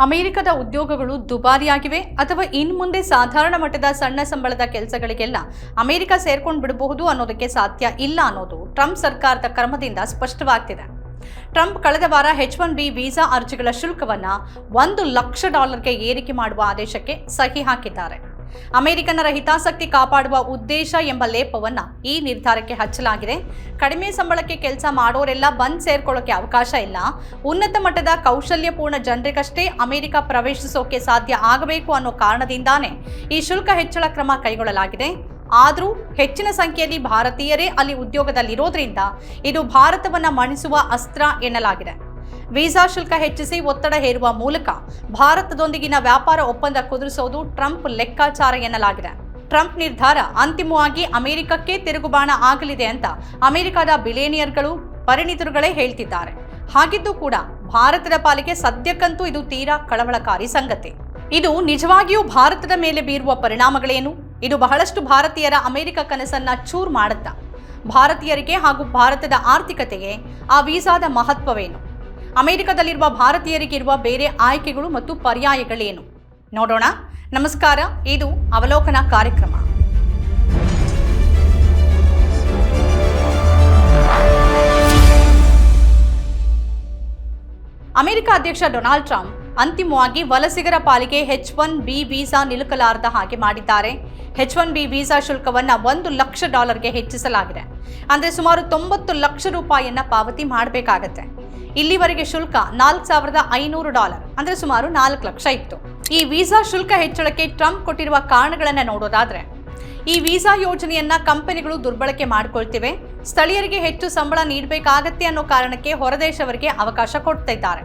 ಅಮೆರಿಕದ ಉದ್ಯೋಗಗಳು ದುಬಾರಿಯಾಗಿವೆ ಅಥವಾ ಇನ್ನು ಮುಂದೆ ಸಾಧಾರಣ ಮಟ್ಟದ ಸಣ್ಣ ಸಂಬಳದ ಕೆಲಸಗಳಿಗೆಲ್ಲ ಅಮೆರಿಕ ಸೇರ್ಕೊಂಡು ಬಿಡಬಹುದು ಅನ್ನೋದಕ್ಕೆ ಸಾಧ್ಯ ಇಲ್ಲ ಅನ್ನೋದು ಟ್ರಂಪ್ ಸರ್ಕಾರದ ಕ್ರಮದಿಂದ ಸ್ಪಷ್ಟವಾಗ್ತಿದೆ. ಟ್ರಂಪ್ ಕಳೆದ ವಾರ ಹೆಚ್ ಒನ್ ಬಿ ವೀಸಾ ಅರ್ಜಿಗಳ ಶುಲ್ಕವನ್ನು ಒಂದು ಲಕ್ಷ ಡಾಲರ್ಗೆ ಏರಿಕೆ ಮಾಡುವ ಆದೇಶಕ್ಕೆ ಸಹಿ ಹಾಕಿದ್ದಾರೆ. ಅಮೆರಿಕನ್ನರ ಹಿತಾಸಕ್ತಿ ಕಾಪಾಡುವ ಉದ್ದೇಶ ಎಂಬ ಲೇಪವನ್ನ ಈ ನಿರ್ಧಾರಕ್ಕೆ ಹಚ್ಚಲಾಗಿದೆ. ಕಡಿಮೆ ಸಂಬಳಕ್ಕೆ ಕೆಲಸ ಮಾಡೋರೆಲ್ಲ ಬಂದ್ ಸೇರ್ಕೊಳ್ಳೋಕೆ ಅವಕಾಶ ಇಲ್ಲ. ಉನ್ನತ ಮಟ್ಟದ ಕೌಶಲ್ಯಪೂರ್ಣ ಜನರಿಗಷ್ಟೇ ಅಮೆರಿಕ ಪ್ರವೇಶಿಸೋಕೆ ಸಾಧ್ಯ ಆಗಬೇಕು ಅನ್ನೋ ಕಾರಣದಿಂದಾನೇ ಈ ಶುಲ್ಕ ಹೆಚ್ಚಳ ಕ್ರಮ ಕೈಗೊಳ್ಳಲಾಗಿದೆ. ಆದರೂ ಹೆಚ್ಚಿನ ಸಂಖ್ಯೆಯಲ್ಲಿ ಭಾರತೀಯರೇ ಅಲ್ಲಿ ಉದ್ಯೋಗದಲ್ಲಿರೋದ್ರಿಂದ ಇದು ಭಾರತವನ್ನ ಮಣಿಸುವ ಅಸ್ತ್ರ ಎನ್ನಲಾಗಿದೆ. ವೀಸಾ ಶುಲ್ಕ ಹೆಚ್ಚಿಸಿ ಒತ್ತಡ ಹೇರುವ ಮೂಲಕ ಭಾರತದೊಂದಿಗಿನ ವ್ಯಾಪಾರ ಒಪ್ಪಂದ ಕುದುರಿಸೋದು ಟ್ರಂಪ್ ಲೆಕ್ಕಾಚಾರ ಎನ್ನಲಾಗಿದೆ. ಟ್ರಂಪ್ ನಿರ್ಧಾರ ಅಂತಿಮವಾಗಿ ಅಮೆರಿಕಕ್ಕೆ ತಿರುಗುಬಾಣ ಆಗಲಿದೆ ಅಂತ ಅಮೆರಿಕದ ಬಿಲೇನಿಯರ್ಗಳು ಪರಿಣಿತರುಗಳೇ ಹೇಳ್ತಿದ್ದಾರೆ. ಹಾಗಿದ್ದು ಕೂಡ ಭಾರತದ ಪಾಲಿಗೆ ಸದ್ಯಕ್ಕಂತೂ ಇದು ತೀರಾ ಕಳವಳಕಾರಿ ಸಂಗತಿ. ಇದು ನಿಜವಾಗಿಯೂ ಭಾರತದ ಮೇಲೆ ಬೀರುವ ಪರಿಣಾಮಗಳೇನು? ಇದು ಬಹಳಷ್ಟು ಭಾರತೀಯರ ಅಮೆರಿಕ ಕನಸನ್ನ ಚೂರ್ ಮಾಡುತ್ತಾ? ಭಾರತೀಯರಿಗೆ ಹಾಗೂ ಭಾರತದ ಆರ್ಥಿಕತೆಗೆ ಆ ವೀಸಾದ ಮಹತ್ವವೇನು? ಅಮೆರಿಕದಲ್ಲಿರುವ ಭಾರತೀಯರಿಗಿರುವ ಬೇರೆ ಆಯ್ಕೆಗಳು ಮತ್ತು ಪರ್ಯಾಯಗಳೇನು? ನೋಡೋಣ. ನಮಸ್ಕಾರ. ಇದು ಅವಲೋಕನ ಕಾರ್ಯಕ್ರಮ. ಅಮೆರಿಕ ಅಧ್ಯಕ್ಷ ಡೊನಾಲ್ಡ್ ಟ್ರಂಪ್ ಅಂತಿಮವಾಗಿ ವಲಸಿಗರ ಪಾಲಿಗೆ ಹೆಚ್ ಒನ್ ಬಿ ವೀಸಾ ನಿಲುಕಲಾರದ ಹಾಗೆ ಮಾಡಿದ್ದಾರೆ. ಹೆಚ್ ಒನ್ ಬಿ ವೀಸಾ ಶುಲ್ಕವನ್ನು ಒಂದು ಲಕ್ಷ ಡಾಲರ್ಗೆ ಹೆಚ್ಚಿಸಲಾಗಿದೆ. ಅಂದರೆ ಸುಮಾರು ತೊಂಬತ್ತು ಲಕ್ಷ ರೂಪಾಯಿಯನ್ನು ಪಾವತಿ ಮಾಡಬೇಕಾಗತ್ತೆ. ಇಲ್ಲಿವರೆಗೆ ಶುಲ್ಕ ನಾಲ್ಕು ಸಾವಿರದ ಐನೂರು ಡಾಲರ್, ಅಂದ್ರೆ ಸುಮಾರು ನಾಲ್ಕು ಲಕ್ಷ ಇತ್ತು. ಈ ವೀಸಾ ಶುಲ್ಕ ಹೆಚ್ಚಳಕ್ಕೆ ಟ್ರಂಪ್ ಕೊಟ್ಟಿರುವ ಕಾರಣಗಳನ್ನು ನೋಡೋದಾದ್ರೆ, ಈ ವೀಸಾ ಯೋಜನೆಯನ್ನ ಕಂಪನಿಗಳು ದುರ್ಬಳಕೆ ಮಾಡಿಕೊಳ್ತಿವೆ, ಸ್ಥಳೀಯರಿಗೆ ಹೆಚ್ಚು ಸಂಬಳ ನೀಡಬೇಕಾಗತ್ತೆ ಅನ್ನೋ ಕಾರಣಕ್ಕೆ ಹೊರದೇಶವರಿಗೆ ಅವಕಾಶ ಕೊಡ್ತಾ ಇದ್ದಾರೆ.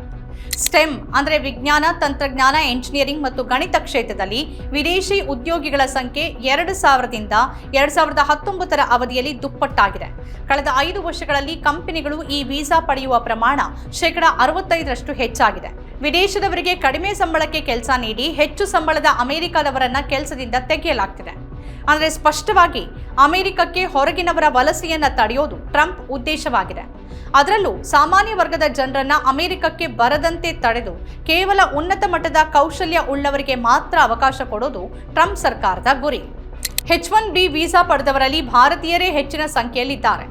ಸ್ಟೆಮ್ ಅಂದರೆ ವಿಜ್ಞಾನ, ತಂತ್ರಜ್ಞಾನ ಎಂಜಿನಿಯರಿಂಗ್ ಮತ್ತು ಗಣಿತ ಕ್ಷೇತ್ರದಲ್ಲಿ ವಿದೇಶಿ ಉದ್ಯೋಗಿಗಳ ಸಂಖ್ಯೆ ಎರಡು ಸಾವಿರದಿಂದ ಎರಡು ಸಾವಿರದ ಹತ್ತೊಂಬತ್ತರ ಅವಧಿಯಲ್ಲಿ ದುಪ್ಪಟ್ಟಾಗಿದೆ. ಕಳೆದ ಐದು ವರ್ಷಗಳಲ್ಲಿ ಕಂಪನಿಗಳು ಈ ವೀಸಾ ಪಡೆಯುವ ಪ್ರಮಾಣ ಶೇಕಡ ಅರವತ್ತೈದರಷ್ಟು ಹೆಚ್ಚಾಗಿದೆ. ವಿದೇಶದವರಿಗೆ ಕಡಿಮೆ ಸಂಬಳಕ್ಕೆ ಕೆಲಸ ನೀಡಿ ಹೆಚ್ಚು ಸಂಬಳದ ಅಮೆರಿಕದವರನ್ನ ಕೆಲಸದಿಂದ ತೆಗೆಯಲಾಗ್ತಿದೆ. ಅಂದರೆ ಸ್ಪಷ್ಟವಾಗಿ ಅಮೆರಿಕಕ್ಕೆ ಹೊರಗಿನವರ ವಲಸೆಯನ್ನು ತಡೆಯೋದು ಟ್ರಂಪ್ ಉದ್ದೇಶವಾಗಿದೆ. ಅದರಲ್ಲೂ ಸಾಮಾನ್ಯ ವರ್ಗದ ಜನರನ್ನ ಅಮೆರಿಕಕ್ಕೆ ಬರದಂತೆ ತಡೆದು ಕೇವಲ ಉನ್ನತ ಮಟ್ಟದ ಕೌಶಲ್ಯ ಉಳ್ಳವರಿಗೆ ಮಾತ್ರ ಅವಕಾಶ ಕೊಡೋದು ಟ್ರಂಪ್ ಸರ್ಕಾರದ ಗುರಿ. ಹೆಚ್ ಒನ್ ಬಿ ವೀಸಾ ಪಡೆದವರಲ್ಲಿ ಭಾರತೀಯರೇ ಹೆಚ್ಚಿನ ಸಂಖ್ಯೆಯಲ್ಲಿದ್ದಾರೆ.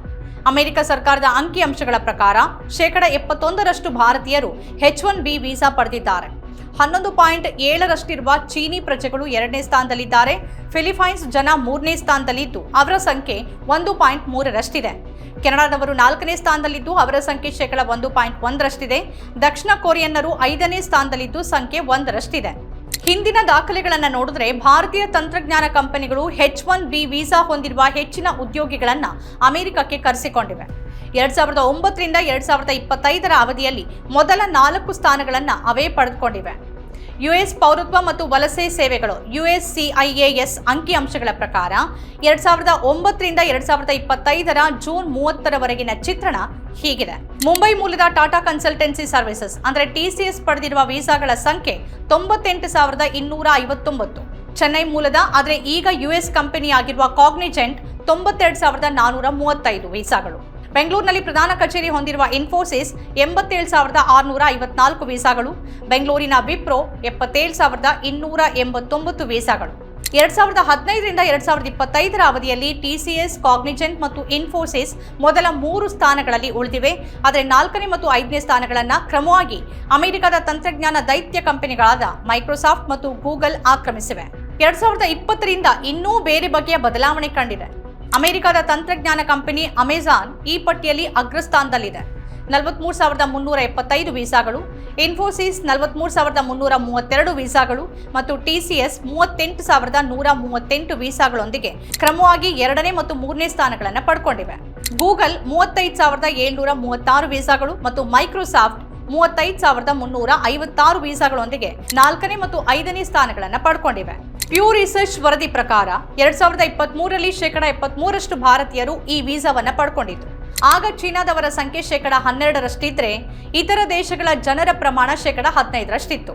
ಅಮೆರಿಕ ಸರ್ಕಾರದ ಅಂಕಿಅಂಶಗಳ ಪ್ರಕಾರ ಶೇಕಡ ಎಪ್ಪತ್ತೊಂದರಷ್ಟು ಭಾರತೀಯರು ಹೆಚ್ ಒನ್ ಬಿ ವೀಸಾ ಪಡೆದಿದ್ದಾರೆ. ಹನ್ನೊಂದು ಪಾಯಿಂಟ್ ಏಳರಷ್ಟಿರುವ ಚೀನಿ ಪ್ರಜೆಗಳು ಎರಡನೇ ಸ್ಥಾನದಲ್ಲಿದ್ದಾರೆ. ಫಿಲಿಪೈನ್ಸ್ ಜನ ಮೂರನೇ ಸ್ಥಾನದಲ್ಲಿದ್ದು, ಅವರ ಸಂಖ್ಯೆ ಒಂದು ಪಾಯಿಂಟ್ ಮೂರರಷ್ಟಿದೆ. ಕೆನಡಾದವರು ನಾಲ್ಕನೇ ಸ್ಥಾನದಲ್ಲಿದ್ದು, ಅವರ ಸಂಖ್ಯೆ ಶೇಕಡ ಒಂದು ಪಾಯಿಂಟ್ ಒಂದರಷ್ಟಿದೆ. ದಕ್ಷಿಣ ಕೊರಿಯನ್ನರು ಐದನೇ ಸ್ಥಾನದಲ್ಲಿದ್ದು, ಸಂಖ್ಯೆ ಒಂದರಷ್ಟಿದೆ. ಹಿಂದಿನ ದಾಖಲೆಗಳನ್ನು ನೋಡಿದ್ರೆ, ಭಾರತೀಯ ತಂತ್ರಜ್ಞಾನ ಕಂಪನಿಗಳು ಹೆಚ್ ಒನ್ ಬಿ ವೀಸಾ ಹೊಂದಿರುವ ಹೆಚ್ಚಿನ ಉದ್ಯೋಗಿಗಳನ್ನು ಅಮೆರಿಕಕ್ಕೆ ಕರೆಸಿಕೊಂಡಿವೆ. ಎರಡ್ ಸಾವಿರದ ಒಂಬತ್ತರಿಂದ ಎರಡ್ ಸಾವಿರದ ಇಪ್ಪತ್ತೈದರ ಅವಧಿಯಲ್ಲಿ ಮೊದಲ ನಾಲ್ಕು ಸ್ಥಾನಗಳನ್ನು ಅವೇ ಪಡೆದುಕೊಂಡಿವೆ. ಯುಎಸ್ ಪೌರತ್ವ ಮತ್ತು ವಲಸೆ ಸೇವೆಗಳು ಯುಎಸ್ಸಿಐಎಎಸ್ ಅಂಕಿಅಂಶಗಳ ಪ್ರಕಾರ ಎರಡ್ ಸಾವಿರದ ಒಂಬತ್ತರಿಂದ ಎರಡ್ ಸಾವಿರದ ಇಪ್ಪತ್ತೈದರ ಜೂನ್ ಮೂವತ್ತರವರೆಗಿನ ಚಿತ್ರಣ ಹೀಗಿದೆ. ಮುಂಬೈ ಮೂಲದ ಟಾಟಾ ಕನ್ಸಲ್ಟೆನ್ಸಿ ಸರ್ವಿಸಸ್, ಅಂದರೆ ಟಿಸಿಎಸ್ ಪಡೆದಿರುವ ವೀಸಾಗಳ ಸಂಖ್ಯೆ ತೊಂಬತ್ತೆಂಟು ಸಾವಿರದ ಇನ್ನೂರ ಐವತ್ತೊಂಬತ್ತು. ಚೆನ್ನೈ ಮೂಲದ, ಆದರೆ ಈಗ ಯುಎಸ್ ಕಂಪನಿಯಾಗಿರುವ ಕಾಗ್ನಿಜೆಂಟ್ ತೊಂಬತ್ತೆರಡು ಸಾವಿರದ ನಾನೂರ ಮೂವತ್ತೈದು ವೀಸಾಗಳು. ಬೆಂಗಳೂರಿನಲ್ಲಿ ಪ್ರಧಾನ ಕಚೇರಿ ಹೊಂದಿರುವ ಇನ್ಫೋಸಿಸ್ ಎಂಬತ್ತೇಳು ಸಾವಿರದ ಆರುನೂರ ಐವತ್ನಾಲ್ಕು ವೀಸಾಗಳು, ಬೆಂಗಳೂರಿನ ವಿಪ್ರೋ ಎಪ್ಪತ್ತೇಳು ಸಾವಿರದ ಇನ್ನೂರ ಎಂಬತ್ತೊಂಬತ್ತು ವೀಸಾಗಳು. ಎರಡ್ ಸಾವಿರದ ಹದಿನೈದರಿಂದ ಎರಡ್ ಸಾವಿರದ ಇಪ್ಪತ್ತೈದರ ಅವಧಿಯಲ್ಲಿ ಟಿಸಿಎಸ್ ಕಾಗ್ನಿಜೆಂಟ್ ಮತ್ತು ಇನ್ಫೋಸಿಸ್ ಮೊದಲ ಮೂರು ಸ್ಥಾನಗಳಲ್ಲಿ ಉಳಿದಿವೆ. ಆದರೆ ನಾಲ್ಕನೇ ಮತ್ತು ಐದನೇ ಸ್ಥಾನಗಳನ್ನು ಕ್ರಮವಾಗಿ ಅಮೆರಿಕದ ತಂತ್ರಜ್ಞಾನ ದೈತ್ಯ ಕಂಪನಿಗಳಾದ ಮೈಕ್ರೋಸಾಫ್ಟ್ ಮತ್ತು ಗೂಗಲ್ ಆಕ್ರಮಿಸಿವೆ. ಎರಡ್ ಸಾವಿರದ ಇಪ್ಪತ್ತರಿಂದ ಇನ್ನೂ ಬೇರೆ ಬಗೆಯ ಬದಲಾವಣೆ ಕಂಡಿದೆ. ಅಮೆರಿಕದ ತಂತ್ರಜ್ಞಾನ ಕಂಪನಿ ಅಮೆಜಾನ್ ಈ ಪಟ್ಟಿಯಲ್ಲಿ ಅಗ್ರಸ್ಥಾನದಲ್ಲಿದೆ. ನಲವತ್ಮೂರು ಸಾವಿರದ ಮುನ್ನೂರ ಎಪ್ಪತ್ತೈದು ವೀಸಾಗಳು, ಇನ್ಫೋಸಿಸ್ ನಲವತ್ಮೂರು ಸಾವಿರದ ಮುನ್ನೂರ ಮೂವತ್ತೆರಡು ವೀಸಾಗಳು ಮತ್ತು ಟಿಸಿಎಸ್ ಮೂವತ್ತೆಂಟು ಸಾವಿರದ ನೂರ ಮೂವತ್ತೆಂಟು ವೀಸಾಗಳೊಂದಿಗೆ ಕ್ರಮವಾಗಿ ಎರಡನೇ ಮತ್ತು ಮೂರನೇ ಸ್ಥಾನಗಳನ್ನು ಪಡ್ಕೊಂಡಿವೆ. ಗೂಗಲ್ ಮೂವತ್ತೈದು ಸಾವಿರದ ಏಳ್ನೂರ ಮೂವತ್ತಾರು ವೀಸಾಗಳು ಮತ್ತು ಮೈಕ್ರೋಸಾಫ್ಟ್ ಮೂವತ್ತೈದು ಸಾವಿರದ ಮುನ್ನೂರ ಐವತ್ತಾರು ವೀಸಾಗಳೊಂದಿಗೆ ನಾಲ್ಕನೇ ಮತ್ತು ಐದನೇ ಸ್ಥಾನಗಳನ್ನು ಪಡ್ಕೊಂಡಿವೆ. ಪ್ಯೂ ರಿಸರ್ಚ್ ವರದಿ ಪ್ರಕಾರ ಎರಡ್ ಸಾವಿರದ ಇಪ್ಪತ್ತ್ ಮೂರರಲ್ಲಿ ಶೇಕಡ ಎಪ್ಪತ್ಮೂರಷ್ಟು ಭಾರತೀಯರು ಈ ವೀಸಾವನ್ನು ಪಡ್ಕೊಂಡಿದ್ರು. ಆಗ ಚೀನಾದವರ ಸಂಖ್ಯೆ ಶೇಕಡ ಹನ್ನೆರಡರಷ್ಟಿದ್ರೆ ಇತರ ದೇಶಗಳ ಜನರ ಪ್ರಮಾಣ ಶೇಕಡ ಹದಿನೈದರಷ್ಟಿತ್ತು.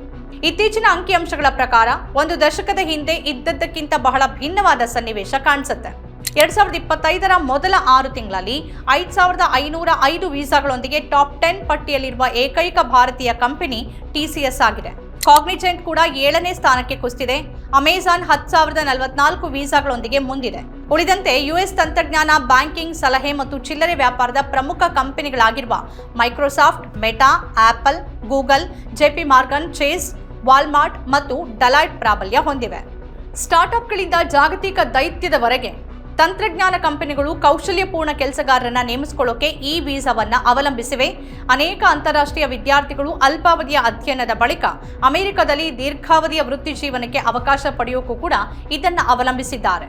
ಇತ್ತೀಚಿನ ಅಂಕಿಅಂಶಗಳ ಪ್ರಕಾರ ಒಂದು ದಶಕದ ಹಿಂದೆ ಇದ್ದದ್ದಕ್ಕಿಂತ ಬಹಳ ಭಿನ್ನವಾದ ಸನ್ನಿವೇಶ ಕಾಣಿಸುತ್ತೆ. ಎರಡ್ ಸಾವಿರದ ಇಪ್ಪತ್ತೈದರ ಮೊದಲ ಆರು ತಿಂಗಳಲ್ಲಿ ಐದು ಸಾವಿರದ ಐನೂರ ಐದು ವೀಸಾಗಳೊಂದಿಗೆ ಟಾಪ್ ಟೆನ್ ಪಟ್ಟಿಯಲ್ಲಿರುವ ಏಕೈಕ ಭಾರತೀಯ ಕಂಪನಿ ಟಿಸಿಎಸ್ ಆಗಿದೆ. ಕಾಗ್ನಿಜೆಂಟ್ ಕೂಡ ಏಳನೇ ಸ್ಥಾನಕ್ಕೆ ಕುಸಿದಿದೆ ಅಮೆಜಾನ್ ಹತ್ತು ಸಾವಿರದ ನಲವತ್ನಾಲ್ಕು ವೀಸಾಗಳೊಂದಿಗೆ ಮುಂದಿದೆ. ಉಳಿದಂತೆ ಯುಎಸ್ ತಂತ್ರಜ್ಞಾನ, ಬ್ಯಾಂಕಿಂಗ್, ಸಲಹೆ ಮತ್ತು ಚಿಲ್ಲರೆ ವ್ಯಾಪಾರದ ಪ್ರಮುಖ ಕಂಪನಿಗಳಾಗಿರುವ Microsoft, Meta, Apple, Google JP Morgan, Chase, Walmart ಮತ್ತು ಡಲಾಯ್ಟ್ ಪ್ರಾಬಲ್ಯ ಹೊಂದಿವೆ. ಸ್ಟಾರ್ಟ್ಅಪ್ಗಳಿಂದ ಜಾಗತಿಕ ದೈತ್ಯದವರೆಗೆ ತಂತ್ರಜ್ಞಾನ ಕಂಪನಿಗಳು ಕೌಶಲ್ಯಪೂರ್ಣ ಕೆಲಸಗಾರರನ್ನ ನೇಮಿಸಿಕೊಳ್ಳೋಕೆ ಈ ವೀಸಾವನ್ನು ಅವಲಂಬಿಸಿವೆ. ಅನೇಕ ಅಂತಾರಾಷ್ಟ್ರೀಯ ವಿದ್ಯಾರ್ಥಿಗಳು ಅಲ್ಪಾವಧಿಯ ಅಧ್ಯಯನದ ಬಳಿಕ ಅಮೆರಿಕದಲ್ಲಿ ದೀರ್ಘಾವಧಿಯ ವೃತ್ತಿ ಜೀವನಕ್ಕೆ ಅವಕಾಶ ಪಡೆಯೋಕ್ಕೂ ಕೂಡ ಇದನ್ನು ಅವಲಂಬಿಸಿದ್ದಾರೆ.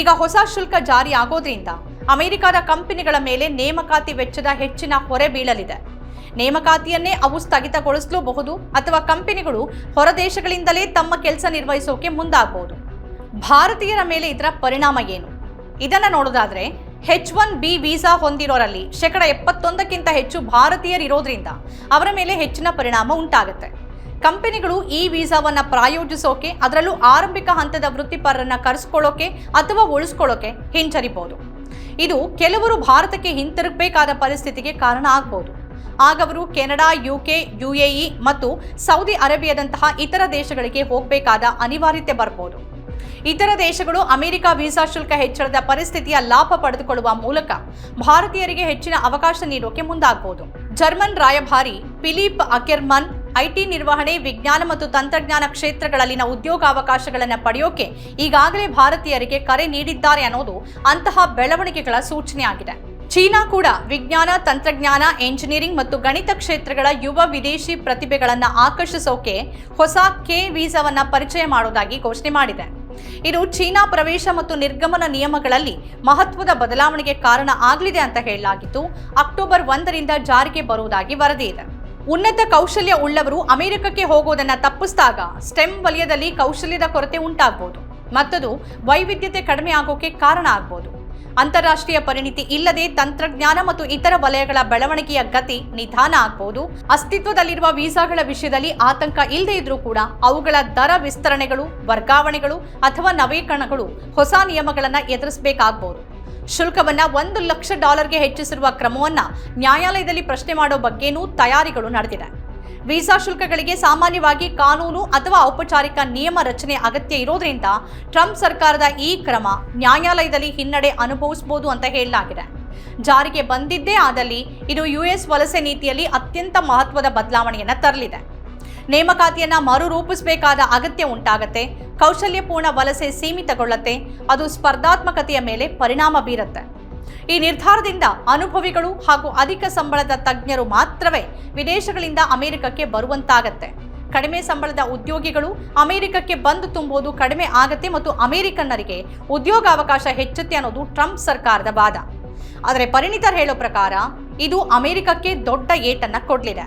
ಈಗ ಹೊಸ ಶುಲ್ಕ ಜಾರಿ ಆಗೋದ್ರಿಂದ ಅಮೆರಿಕದ ಕಂಪನಿಗಳ ಮೇಲೆ ನೇಮಕಾತಿ ವೆಚ್ಚದ ಹೆಚ್ಚಿನ ಹೊರೆ ಬೀಳಲಿದೆ. ನೇಮಕಾತಿಯನ್ನೇ ಅವು ಸ್ಥಗಿತಗೊಳಿಸಲೂಬಹುದು ಅಥವಾ ಕಂಪನಿಗಳು ಹೊರದೇಶಗಳಿಂದಲೇ ತಮ್ಮ ಕೆಲಸ ನಿರ್ವಹಿಸೋಕೆ ಮುಂದಾಗಬಹುದು ಭಾರತೀಯರ ಮೇಲೆ ಇದರ ಪರಿಣಾಮ ಏನು? ಇದನ್ನ ನೋಡೋದಾದ್ರೆ ಹೆಚ್ ಒನ್ ಬಿ ವೀಸಾ ಹೊಂದಿರೋರಲ್ಲಿ ಶೇಕಡ ಎಪ್ಪತ್ತೊಂದಕ್ಕಿಂತ ಹೆಚ್ಚು ಭಾರತೀಯರಿರೋದ್ರಿಂದ ಅವರ ಮೇಲೆ ಹೆಚ್ಚಿನ ಪರಿಣಾಮ ಉಂಟಾಗುತ್ತೆ. ಕಂಪನಿಗಳು ಈ ವೀಸಾವನ್ನು ಪ್ರಾಯೋಜಿಸೋಕೆ, ಅದರಲ್ಲೂ ಆರಂಭಿಕ ಹಂತದ ವೃತ್ತಿಪರರನ್ನ ಕರೆಸ್ಕೊಳ್ಳೋಕೆ ಅಥವಾ ಉಳಿಸ್ಕೊಳ್ಳೋಕೆ ಹಿಂಜರಿಬಹುದು ಇದು ಕೆಲವರು ಭಾರತಕ್ಕೆ ಹಿಂತಿರುಗಬೇಕಾದ ಪರಿಸ್ಥಿತಿಗೆ ಕಾರಣ ಆಗ್ಬೋದು. ಆಗವರು ಕೆನಡಾ, ಯುಕೆ, ಯುಎಇ ಮತ್ತು ಸೌದಿ ಅರೇಬಿಯಾದಂತಹ ಇತರ ದೇಶಗಳಿಗೆ ಹೋಗಬೇಕಾದ ಅನಿವಾರ್ಯತೆ ಬರ್ಬೋದು. ಇತರ ದೇಶಗಳು ಅಮೆರಿಕ ವೀಸಾ ಶುಲ್ಕ ಹೆಚ್ಚಳದ ಪರಿಸ್ಥಿತಿಯ ಲಾಭ ಪಡೆದುಕೊಳ್ಳುವ ಮೂಲಕ ಭಾರತೀಯರಿಗೆ ಹೆಚ್ಚಿನ ಅವಕಾಶ ನೀಡೋಕೆ ಮುಂದಾಗಬಹುದು ಜರ್ಮನ್ ರಾಯಭಾರಿ ಫಿಲಿಪ್ ಅಕೆರ್ಮನ್ ಐಟಿ ನಿರ್ವಹಣೆ, ವಿಜ್ಞಾನ ಮತ್ತು ತಂತ್ರಜ್ಞಾನ ಕ್ಷೇತ್ರಗಳಲ್ಲಿನ ಉದ್ಯೋಗಾವಕಾಶಗಳನ್ನು ಪಡೆಯೋಕೆ ಈಗಾಗಲೇ ಭಾರತೀಯರಿಗೆ ಕರೆ ನೀಡಿದ್ದಾರೆ ಅನ್ನೋದು ಅಂತಹ ಬೆಳವಣಿಗೆಗಳ ಸೂಚನೆಯಾಗಿದೆ. ಚೀನಾ ಕೂಡ ವಿಜ್ಞಾನ, ತಂತ್ರಜ್ಞಾನ, ಎಂಜಿನಿಯರಿಂಗ್ ಮತ್ತು ಗಣಿತ ಕ್ಷೇತ್ರಗಳ ಯುವ ವಿದೇಶಿ ಪ್ರತಿಭೆಗಳನ್ನು ಆಕರ್ಷಿಸೋಕೆ ಹೊಸ ಕೆ ವೀಸಾವನ್ನ ಪರಿಚಯ ಮಾಡೋದಾಗಿ ಘೋಷಣೆ ಮಾಡಿದೆ. ಇದು ಚೀನಾ ಪ್ರವೇಶ ಮತ್ತು ನಿರ್ಗಮನ ನಿಯಮಗಳಲ್ಲಿ ಮಹತ್ವದ ಬದಲಾವಣೆಗೆ ಕಾರಣ ಆಗಲಿದೆ ಅಂತ ಹೇಳಲಾಗಿತ್ತು. ಅಕ್ಟೋಬರ್ ಒಂದರಿಂದ ಜಾರಿಗೆ ಬರುವುದಾಗಿ ವರದಿ ಇದೆ. ಉನ್ನತ ಕೌಶಲ್ಯ ಉಳ್ಳವರು ಅಮೆರಿಕಕ್ಕೆ ಹೋಗೋದನ್ನ ತಪ್ಪಿಸಿದಾಗ ಸ್ಟೆಮ್ ವಲಯದಲ್ಲಿ ಕೌಶಲ್ಯದ ಕೊರತೆ ಉಂಟಾಗಬಹುದು ಮತ್ತದು ವೈವಿಧ್ಯತೆ ಕಡಿಮೆ ಆಗೋಕೆ ಕಾರಣ ಆಗ್ಬೋದು. ಅಂತಾರಾಷ್ಟ್ರೀಯ ಪರಿಣಿತಿ ಇಲ್ಲದೆ ತಂತ್ರಜ್ಞಾನ ಮತ್ತು ಇತರ ವಲಯಗಳ ಬೆಳವಣಿಗೆಯ ಗತಿ ನಿಧಾನ ಆಗಬಹುದು ಅಸ್ತಿತ್ವದಲ್ಲಿರುವ ವೀಸಾಗಳ ವಿಷಯದಲ್ಲಿ ಆತಂಕ ಇಲ್ಲದೆ ಇದ್ರೂ ಕೂಡ ಅವುಗಳ ದರ ವಿಸ್ತರಣೆಗಳು, ವರ್ಗಾವಣೆಗಳು ಅಥವಾ ನವೀಕರಣಗಳು ಹೊಸ ನಿಯಮಗಳನ್ನು ಎದುರಿಸಬೇಕಾಗಬಹುದು ಶುಲ್ಕವನ್ನ ಒಂದು ಲಕ್ಷ ಡಾಲರ್ಗೆ ಹೆಚ್ಚಿಸಿರುವ ಕ್ರಮವನ್ನ ನ್ಯಾಯಾಲಯದಲ್ಲಿ ಪ್ರಶ್ನೆ ಮಾಡೋ ಬಗ್ಗೆನೂ ತಯಾರಿಗಳು ನಡೆದಿದೆ. ವೀಸಾ ಶುಲ್ಕಗಳಿಗೆ ಸಾಮಾನ್ಯವಾಗಿ ಕಾನೂನು ಅಥವಾ ಔಪಚಾರಿಕ ನಿಯಮ ರಚನೆ ಅಗತ್ಯ ಇರೋದ್ರಿಂದ ಟ್ರಂಪ್ ಸರ್ಕಾರದ ಈ ಕ್ರಮ ನ್ಯಾಯಾಲಯದಲ್ಲಿ ಹಿನ್ನಡೆ ಅನುಭವಿಸಬಹುದು ಅಂತ ಹೇಳಲಾಗಿದೆ. ಜಾರಿಗೆ ಬಂದಿದ್ದೇ ಆದಲ್ಲಿ ಇದು ಯುಎಸ್ ವಲಸೆ ನೀತಿಯಲ್ಲಿ ಅತ್ಯಂತ ಮಹತ್ವದ ಬದಲಾವಣೆಯನ್ನು ತರಲಿದೆ. ನೇಮಕಾತಿಯನ್ನ ಮರುರೂಪಿಸಬೇಕಾದ ಅಗತ್ಯ ಉಂಟಾಗತ್ತೆ, ಕೌಶಲ್ಯಪೂರ್ಣ ವಲಸೆ ಸೀಮಿತಗೊಳ್ಳತ್ತೆ, ಅದು ಸ್ಪರ್ಧಾತ್ಮಕತೆಯ ಮೇಲೆ ಪರಿಣಾಮ ಬೀರುತ್ತೆ. ಈ ನಿರ್ಧಾರದಿಂದ ಅನುಭವಿಗಳು ಹಾಗೂ ಅಧಿಕ ಸಂಬಳದ ತಜ್ಞರು ಮಾತ್ರವೇ ವಿದೇಶಗಳಿಂದ ಅಮೆರಿಕಕ್ಕೆ ಬರುವಂತಾಗತ್ತೆ. ಕಡಿಮೆ ಸಂಬಳದ ಉದ್ಯೋಗಿಗಳು ಅಮೆರಿಕಕ್ಕೆ ಬಂದು ತುಂಬುವುದು ಕಡಿಮೆ ಆಗತ್ತೆ ಮತ್ತು ಅಮೆರಿಕನ್ನರಿಗೆ ಉದ್ಯೋಗಾವಕಾಶ ಹೆಚ್ಚುತ್ತೆ ಅನ್ನೋದು ಟ್ರಂಪ್ ಸರ್ಕಾರದ ವಾದ. ಆದರೆ ಪರಿಣಿತರು ಹೇಳೋ ಪ್ರಕಾರ ಇದು ಅಮೆರಿಕಕ್ಕೆ ದೊಡ್ಡ ಏಟನ್ನ ಕೊಡಲಿದೆ.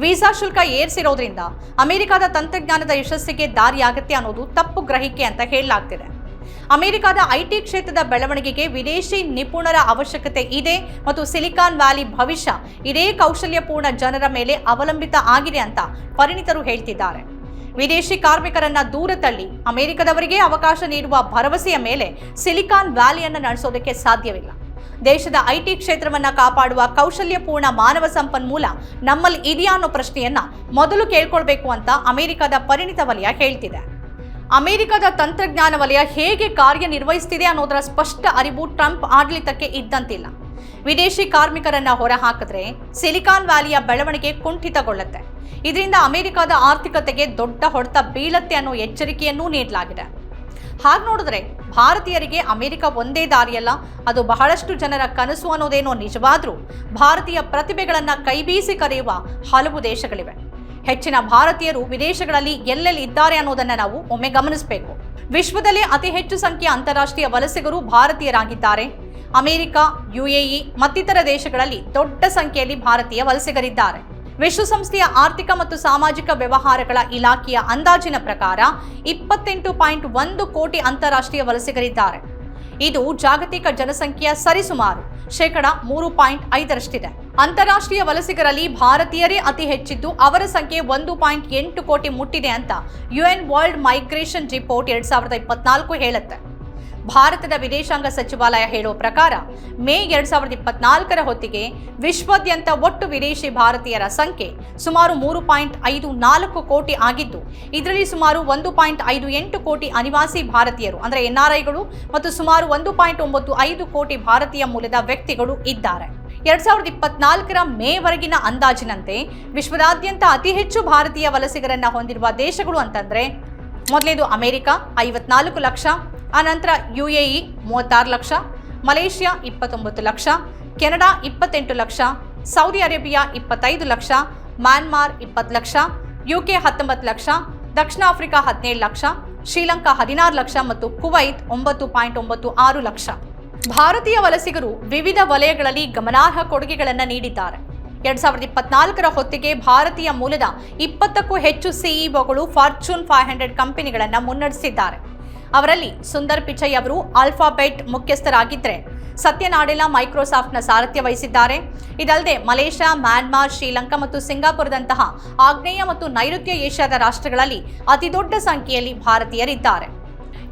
ವೀಸಾ ಶುಲ್ಕ ಏರಿಸಿರೋದ್ರಿಂದ ಅಮೆರಿಕದ ತಂತ್ರಜ್ಞಾನದ ಯಶಸ್ಸಿಗೆ ದಾರಿಯಾಗತ್ತೆ ಅನ್ನೋದು ತಪ್ಪು ಗ್ರಹಿಕೆ ಅಂತ ಹೇಳಲಾಗ್ತಿದೆ. ಅಮೆರಿಕದ ಐಟಿ ಕ್ಷೇತ್ರದ ಬೆಳವಣಿಗೆಗೆ ವಿದೇಶಿ ನಿಪುಣರ ಅವಶ್ಯಕತೆ ಇದೆ ಮತ್ತು ಸಿಲಿಕಾನ್ ವ್ಯಾಲಿ ಭವಿಷ್ಯ ಇದೇ ಕೌಶಲ್ಯಪೂರ್ಣ ಜನರ ಮೇಲೆ ಅವಲಂಬಿತ ಆಗಿದೆ ಅಂತ ಪರಿಣಿತರು ಹೇಳ್ತಿದ್ದಾರೆ. ವಿದೇಶಿ ಕಾರ್ಮಿಕರನ್ನ ದೂರ ತಳ್ಳಿ ಅಮೆರಿಕದವರಿಗೆ ಅವಕಾಶ ನೀಡುವ ಭರವಸೆಯ ಮೇಲೆ ಸಿಲಿಕಾನ್ ವ್ಯಾಲಿಯನ್ನು ನಡೆಸೋದಕ್ಕೆ ಸಾಧ್ಯವಿಲ್ಲ. ದೇಶದ ಐಟಿ ಕ್ಷೇತ್ರವನ್ನ ಕಾಪಾಡುವ ಕೌಶಲ್ಯಪೂರ್ಣ ಮಾನವ ಸಂಪನ್ಮೂಲ ನಮ್ಮಲ್ಲಿ ಇದೆಯಾ ಅನ್ನೋ ಪ್ರಶ್ನೆಯನ್ನ ಮೊದಲು ಕೇಳ್ಕೊಳ್ಬೇಕು ಅಂತ ಅಮೆರಿಕದ ಪರಿಣಿತ ವಲಯ ಹೇಳ್ತಿದೆ. ಅಮೆರಿಕದ ತಂತ್ರಜ್ಞಾನ ವಲಯ ಹೇಗೆ ಕಾರ್ಯನಿರ್ವಹಿಸ್ತಿದೆ ಅನ್ನೋದರ ಸ್ಪಷ್ಟ ಅರಿವು ಟ್ರಂಪ್ ಆಡಳಿತಕ್ಕೆ ಇದ್ದಂತಿಲ್ಲ. ವಿದೇಶಿ ಕಾರ್ಮಿಕರನ್ನ ಹೊರಹಾಕಿದ್ರೆ ಸಿಲಿಕಾನ್ ವ್ಯಾಲಿಯ ಬೆಳವಣಿಗೆ ಕುಂಠಿತಗೊಳ್ಳುತ್ತೆ. ಇದರಿಂದ ಅಮೆರಿಕದ ಆರ್ಥಿಕತೆಗೆ ದೊಡ್ಡ ಹೊಡೆತ ಬೀಳತ್ತೆ ಅನ್ನೋ ಎಚ್ಚರಿಕೆಯನ್ನೂ ನೀಡಲಾಗಿದೆ. ಹಾಗೆ ನೋಡಿದ್ರೆ ಭಾರತೀಯರಿಗೆ ಅಮೆರಿಕ ಒಂದೇ ದಾರಿಯಲ್ಲ, ಅದು ಬಹಳಷ್ಟು ಜನರ ಕನಸು ಅನ್ನೋದೇನೋ ನಿಜವಾದರೂ ಭಾರತೀಯ ಪ್ರತಿಭೆಗಳನ್ನ ಕೈಬೀಸಿ ಕರೆಯುವ ಹಲವು ದೇಶಗಳಿವೆ. ಹೆಚ್ಚಿನ ಭಾರತೀಯರು ವಿದೇಶಗಳಲ್ಲಿ ಎಲ್ಲೆಲ್ಲಿ ಇದ್ದಾರೆ ಅನ್ನೋದನ್ನ ನಾವು ಒಮ್ಮೆ ಗಮನಿಸಬೇಕು. ವಿಶ್ವದಲ್ಲಿ ಅತಿ ಹೆಚ್ಚು ಸಂಖ್ಯೆಯ ಅಂತಾರಾಷ್ಟ್ರೀಯ ವಲಸಿಗರು ಭಾರತೀಯರಾಗಿದ್ದಾರೆ. ಅಮೆರಿಕ, ಯುಎಇ ಮತ್ತಿತರ ದೇಶಗಳಲ್ಲಿ ದೊಡ್ಡ ಸಂಖ್ಯೆಯಲ್ಲಿ ಭಾರತೀಯ ವಲಸಿಗರಿದ್ದಾರೆ. ವಿಶ್ವಸಂಸ್ಥೆಯ ಆರ್ಥಿಕ ಮತ್ತು ಸಾಮಾಜಿಕ ವ್ಯವಹಾರಗಳ ಇಲಾಖೆಯ ಅಂದಾಜಿನ ಪ್ರಕಾರ ಇಪ್ಪತ್ತೆಂಟು ಪಾಯಿಂಟ್ ಒಂದು ಕೋಟಿ ಅಂತಾರಾಷ್ಟ್ರೀಯ ವಲಸಿಗರಿದ್ದಾರೆ. ಇದು ಜಾಗತಿಕ ಜನಸಂಖ್ಯೆಯ ಸರಿಸುಮಾರು ಶೇಕಡ ಮೂರು ಪಾಯಿಂಟ್ ಐದರಷ್ಟಿದೆ. ಅಂತಾರಾಷ್ಟ್ರೀಯ ವಲಸಿಗರಲ್ಲಿ ಭಾರತೀಯರೇ ಅತಿ ಹೆಚ್ಚಿದ್ದು ಅವರ ಸಂಖ್ಯೆ ಒಂದು ಪಾಯಿಂಟ್ ಎಂಟು ಕೋಟಿ ಮುಟ್ಟಿದೆ ಅಂತ ಯುಎನ್ ವರ್ಲ್ಡ್ ಮೈಗ್ರೇಷನ್ ರಿಪೋರ್ಟ್ ಎರಡ್ ಸಾವಿರದ ಇಪ್ಪತ್ನಾಲ್ಕು ಹೇಳುತ್ತೆ. ಭಾರತದ ವಿದೇಶಾಂಗ ಸಚಿವಾಲಯ ಹೇಳುವ ಪ್ರಕಾರ ಮೇ ಎರಡ್ ಸಾವಿರದ ಇಪ್ಪತ್ನಾಲ್ಕರ ಹೊತ್ತಿಗೆ ವಿಶ್ವಾದ್ಯಂತ ಒಟ್ಟು ವಿದೇಶಿ ಭಾರತೀಯರ ಸಂಖ್ಯೆ ಸುಮಾರು ಮೂರು ಪಾಯಿಂಟ್ ಐದು ನಾಲ್ಕು ಕೋಟಿ ಆಗಿದ್ದು, ಇದರಲ್ಲಿ ಸುಮಾರು ಒಂದು ಪಾಯಿಂಟ್ ಐದು ಎಂಟು ಕೋಟಿ ಅನಿವಾಸಿ ಭಾರತೀಯರು ಅಂದರೆ ಎನ್ಆರ್ಐಗಳು ಮತ್ತು ಸುಮಾರು ಒಂದು ಪಾಯಿಂಟ್ ಒಂಬತ್ತು ಐದು ಕೋಟಿ ಭಾರತೀಯ ಮೂಲದ ವ್ಯಕ್ತಿಗಳು ಇದ್ದಾರೆ. ಎರಡ್ ಸಾವಿರದ ಇಪ್ಪತ್ನಾಲ್ಕರ ಮೇವರೆಗಿನ ಅಂದಾಜಿನಂತೆ ವಿಶ್ವದಾದ್ಯಂತ ಅತಿ ಹೆಚ್ಚು ಭಾರತೀಯ ವಲಸಿಗರನ್ನ ಹೊಂದಿರುವ ದೇಶಗಳು ಅಂತಂದ್ರೆ ಮೊದಲೇದು ಅಮೆರಿಕ ಐವತ್ನಾಲ್ಕು ಲಕ್ಷ, ಆನಂತರ ಯು ಎ ಇ ಮೂವತ್ತಾರು ಲಕ್ಷ, ಮಲೇಷ್ಯಾ ಇಪ್ಪತ್ತೊಂಬತ್ತು ಲಕ್ಷ, ಕೆನಡಾ ಇಪ್ಪತ್ತೆಂಟು ಲಕ್ಷ, ಸೌದಿ ಅರೇಬಿಯಾ ಇಪ್ಪತ್ತೈದು ಲಕ್ಷ, ಮ್ಯಾನ್ಮಾರ್ ಇಪ್ಪತ್ತು ಲಕ್ಷ ಯು ಕೆ ಹತ್ತೊಂಬತ್ತು ಲಕ್ಷ, ದಕ್ಷಿಣ ಆಫ್ರಿಕಾ ಹದಿನೇಳು ಲಕ್ಷ, ಶ್ರೀಲಂಕಾ ಹದಿನಾರು ಲಕ್ಷ ಮತ್ತು ಕುವೈತ್ ಒಂಬತ್ತು ಪಾಯಿಂಟ್ ಒಂಬತ್ತು ಆರು ಲಕ್ಷ. ಭಾರತೀಯ ವಲಸಿಗರು ವಿವಿಧ ವಲಯಗಳಲ್ಲಿ ಗಮನಾರ್ಹ ಕೊಡುಗೆಗಳನ್ನು ನೀಡಿದ್ದಾರೆ. ಎರಡ್ ಸಾವಿರದ ಇಪ್ಪತ್ನಾಲ್ಕರ ಹೊತ್ತಿಗೆ ಭಾರತೀಯ ಮೂಲದ ಇಪ್ಪತ್ತಕ್ಕೂ ಹೆಚ್ಚು ಸಿಇಒಗಳು ಫಾರ್ಚೂನ್ ಫೈವ್ ಹಂಡ್ರೆಡ್ ಕಂಪನಿಗಳನ್ನು ಮುನ್ನಡೆಸಿದ್ದಾರೆ. ಅವರಲ್ಲಿ ಸುಂದರ್ ಪಿಚೈ ಅವರು ಆಲ್ಫಾಬೆಟ್ ಮುಖ್ಯಸ್ಥರಾಗಿದ್ದರೆ ಸತ್ಯನಾಡೆಲ ಮೈಕ್ರೋಸಾಫ್ಟ್ನ ಸಾರಥ್ಯ ವಹಿಸಿದ್ದಾರೆ. ಇದಲ್ಲದೆ ಮಲೇಷ್ಯಾ, ಮ್ಯಾನ್ಮಾರ್, ಶ್ರೀಲಂಕಾ ಮತ್ತು ಸಿಂಗಾಪುರದಂತಹ ಆಗ್ನೇಯ ಮತ್ತು ನೈಋತ್ಯ ಏಷ್ಯಾದ ರಾಷ್ಟ್ರಗಳಲ್ಲಿ ಅತಿದೊಡ್ಡ ಸಂಖ್ಯೆಯಲ್ಲಿ ಭಾರತೀಯರಿದ್ದಾರೆ.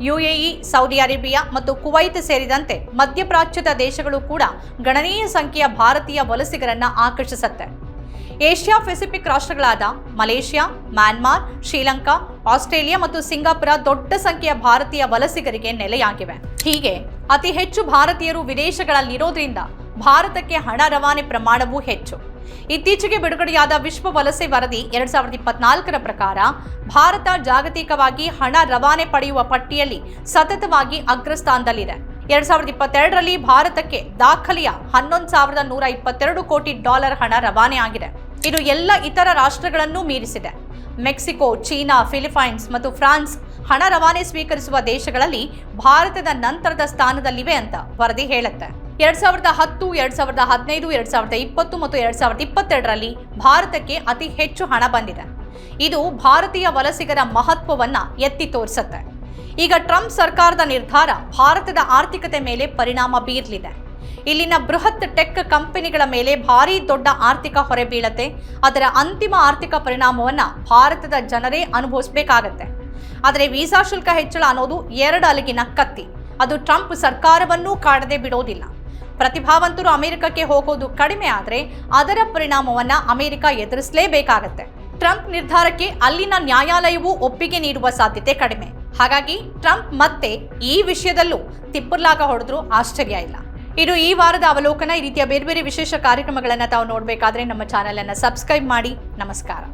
ಯುಎಇ, ಸೌದಿ ಅರೇಬಿಯಾ ಮತ್ತು ಕುವೈತ್ ಸೇರಿದಂತೆ ಮಧ್ಯಪ್ರಾಚ್ಯದ ದೇಶಗಳು ಕೂಡ ಗಣನೀಯ ಸಂಖ್ಯೆಯ ಭಾರತೀಯ ವಲಸಿಗರನ್ನು ಆಕರ್ಷಿಸುತ್ತೆ. ಏಷ್ಯಾ ಪೆಸಿಫಿಕ್ ರಾಷ್ಟ್ರಗಳಾದ ಮಲೇಷ್ಯಾ, ಮ್ಯಾನ್ಮಾರ್, ಶ್ರೀಲಂಕಾ, ಆಸ್ಟ್ರೇಲಿಯಾ ಮತ್ತು ಸಿಂಗಾಪುರ ದೊಡ್ಡ ಸಂಖ್ಯೆಯ ಭಾರತೀಯ ವಲಸಿಗರಿಗೆ ನೆಲೆಯಾಗಿವೆ. ಹೀಗೆ ಅತಿ ಹೆಚ್ಚು ಭಾರತೀಯರು ವಿದೇಶಗಳಲ್ಲಿರೋದ್ರಿಂದ ಭಾರತಕ್ಕೆ ಹಣ ರವಾನೆ ಪ್ರಮಾಣವೂ ಹೆಚ್ಚು. ಇತ್ತೀಚೆಗೆ ಬಿಡುಗಡೆಯಾದ ವಿಶ್ವ ವಲಸೆ ವರದಿ ಎರಡ್ ಸಾವಿರದ ಇಪ್ಪತ್ನಾಲ್ಕರ ಪ್ರಕಾರ, ಭಾರತ ಜಾಗತಿಕವಾಗಿ ಹಣ ರವಾನೆ ಪಡೆಯುವ ಪಟ್ಟಿಯಲ್ಲಿ ಸತತವಾಗಿ ಅಗ್ರಸ್ಥಾನದಲ್ಲಿದೆ. ಎರಡ್ ಸಾವಿರದ ಇಪ್ಪತ್ತೆರಡರಲ್ಲಿ ಭಾರತಕ್ಕೆ ದಾಖಲೆಯ ಹನ್ನೊಂದು ಸಾವಿರದ ನೂರ ಇಪ್ಪತ್ತೆರಡು ಕೋಟಿ ಡಾಲರ್ ಹಣ ರವಾನೆ ಆಗಿದೆ. ಇದು ಎಲ್ಲ ಇತರ ರಾಷ್ಟ್ರಗಳನ್ನೂ ಮೀರಿಸಿದೆ. ಮೆಕ್ಸಿಕೋ, ಚೀನಾ, ಫಿಲಿಪೈನ್ಸ್ ಮತ್ತು ಫ್ರಾನ್ಸ್ ಹಣ ರವಾನೆ ಸ್ವೀಕರಿಸುವ ದೇಶಗಳಲ್ಲಿ ಭಾರತದ ನಂತರದ ಸ್ಥಾನದಲ್ಲಿವೆ ಅಂತ ವರದಿ ಹೇಳುತ್ತೆ. ಎರಡ್ ಸಾವಿರದ ಹತ್ತು, ಎರಡ್ ಸಾವಿರದ ಹದಿನೈದು, ಎರಡ್ ಸಾವಿರದ ಇಪ್ಪತ್ತು ಮತ್ತು ಎರಡ್ ಸಾವಿರದ ಇಪ್ಪತ್ತೆರಡರಲ್ಲಿ ಭಾರತಕ್ಕೆ ಅತಿ ಹೆಚ್ಚು ಹಣ ಬಂದಿದೆ. ಇದು ಭಾರತೀಯ ವಲಸಿಗರ ಮಹತ್ವವನ್ನ ಎತ್ತಿ ತೋರಿಸುತ್ತೆ. ಈಗ ಟ್ರಂಪ್ ಸರ್ಕಾರದ ನಿರ್ಧಾರ ಭಾರತದ ಆರ್ಥಿಕತೆ ಮೇಲೆ ಪರಿಣಾಮ ಬೀರಲಿದೆ. ಇಲ್ಲಿನ ಬೃಹತ್ ಟೆಕ್ ಕಂಪನಿಗಳ ಮೇಲೆ ಭಾರೀ ದೊಡ್ಡ ಆರ್ಥಿಕ ಹೊರೆ ಬೀಳತ್ತೆ. ಅದರ ಅಂತಿಮ ಆರ್ಥಿಕ ಪರಿಣಾಮವನ್ನ ಭಾರತದ ಜನರೇ ಅನುಭವಿಸಬೇಕಾಗತ್ತೆ. ಆದರೆ ವೀಸಾ ಶುಲ್ಕ ಹೆಚ್ಚಳ ಅನ್ನೋದು ಎರಡು ಅಲಗಿನ ಕತ್ತಿ. ಅದು ಟ್ರಂಪ್ ಸರ್ಕಾರವನ್ನೂ ಕಾಡದೆ ಬಿಡೋದಿಲ್ಲ. ಪ್ರತಿಭಾವಂತರು ಅಮೆರಿಕಕ್ಕೆ ಹೋಗೋದು ಕಡಿಮೆ ಆದರೆ ಅದರ ಪರಿಣಾಮವನ್ನ ಅಮೆರಿಕ ಎದುರಿಸಲೇಬೇಕಾಗತ್ತೆ. ಟ್ರಂಪ್ ನಿರ್ಧಾರಕ್ಕೆ ಅಲ್ಲಿನ ನ್ಯಾಯಾಲಯವು ಒಪ್ಪಿಗೆ ನೀಡುವ ಸಾಧ್ಯತೆ ಕಡಿಮೆ. ಹಾಗಾಗಿ ಟ್ರಂಪ್ ಮತ್ತೆ ಈ ವಿಷಯದಲ್ಲೂ ತಿಪ್ಪರ್ಲಾಗ ಹೊಡೆದ್ರೂ ಆಶ್ಚರ್ಯ ಇಲ್ಲ. ಇದು ಈ ವಾರದ ಅವಲೋಕನ ಈ ರೀತಿಯ ಬೇರೆ ಬೇರೆ ವಿಶೇಷ ಕಾರ್ಯಕ್ರಮಗಳನ್ನು ತಾವು ನೋಡಬೇಕಾದ್ರೆ ನಮ್ಮ ಚಾನೆಲ್ ಅನ್ನು ಸಬ್ಸ್ಕ್ರೈಬ್ ಮಾಡಿ. ನಮಸ್ಕಾರ.